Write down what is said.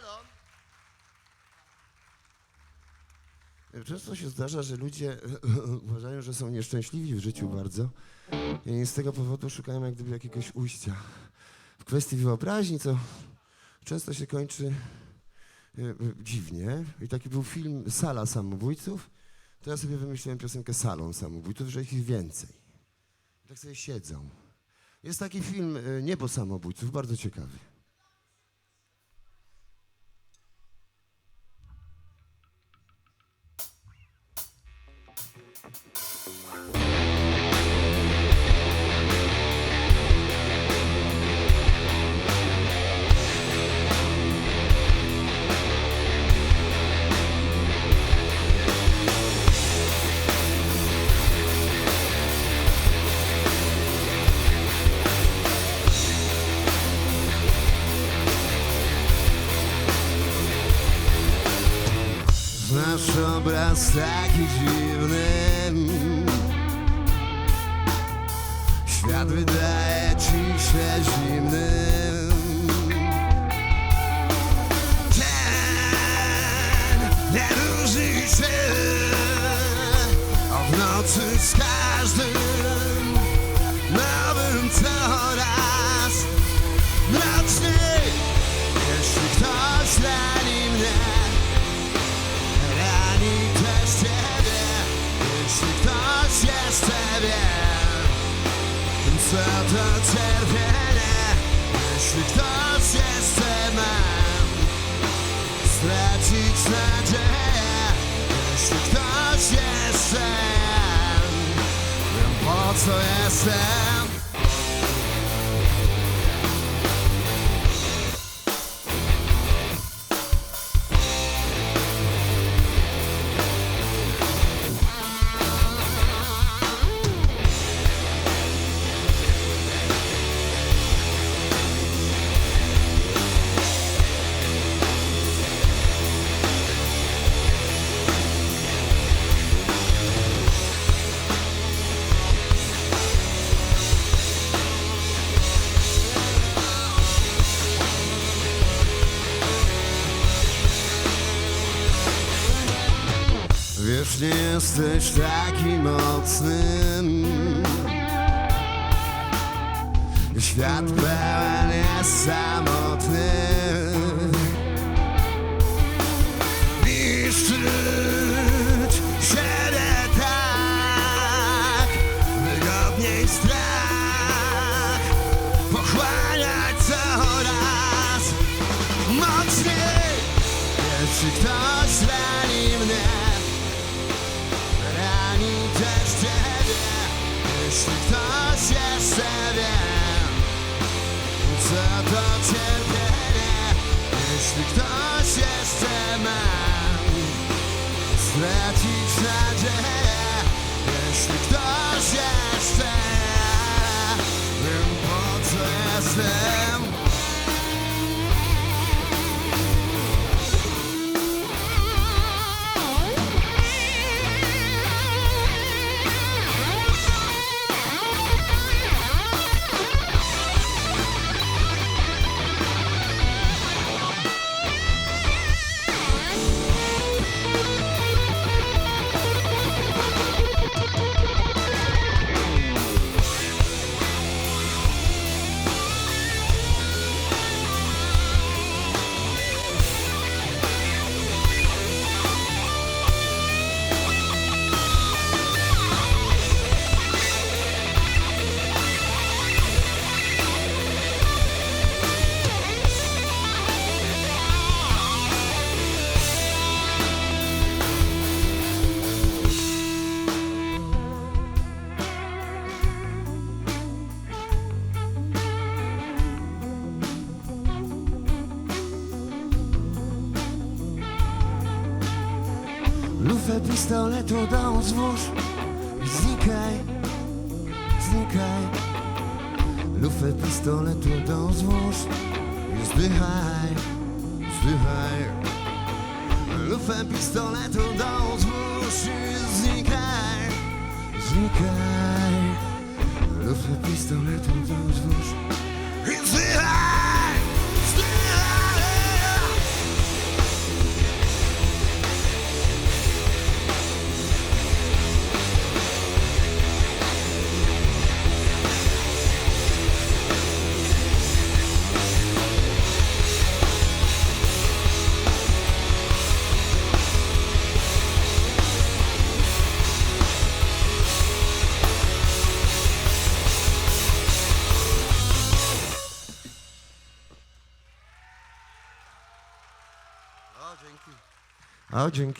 Halo? Często się zdarza, że ludzie uważają, że są nieszczęśliwi w życiu bardzo i z tego powodu szukają jak gdyby jakiegoś ujścia. W kwestii wyobraźni, co często się kończy e, e, dziwnie. I taki był film Sala Samobójców, to ja sobie wymyśliłem piosenkę Salą Samobójców, że ich więcej. Tak sobie siedzą. Jest taki film e, Niebo Samobójców, bardzo ciekawy. Znasz obraz taki dziwny. Świat wydaje ci się zimny. Ten nie różni się W nocy z każdym Nowym coraz mroczniej Jeśli ktoś rani Stracić nadzieję Jeśli ktoś jeszcze Wiem po co jestem Wiesz, nie jesteś taki mocny. Świat pełen jest samotny. Niszczyć siebie tak Wygodniej strach. Pochłaniać coraz mocniej. Jeśli ktoś Jeśli ktoś jeszcze wie Co to cierpienie Jeśli ktoś jeszcze ma Stracić nadzieję Jeśli ktoś jeszcze Wiem po co jestem Lufę pistoletu do złóż znikaj, znikaj. Lufę pistoletu do złóż i zdychaj, zdychaj. Lufę pistoletu do złóż i znikaj, znikaj. Lufę pistoletu do złóż i zdychaj Ah, o Jim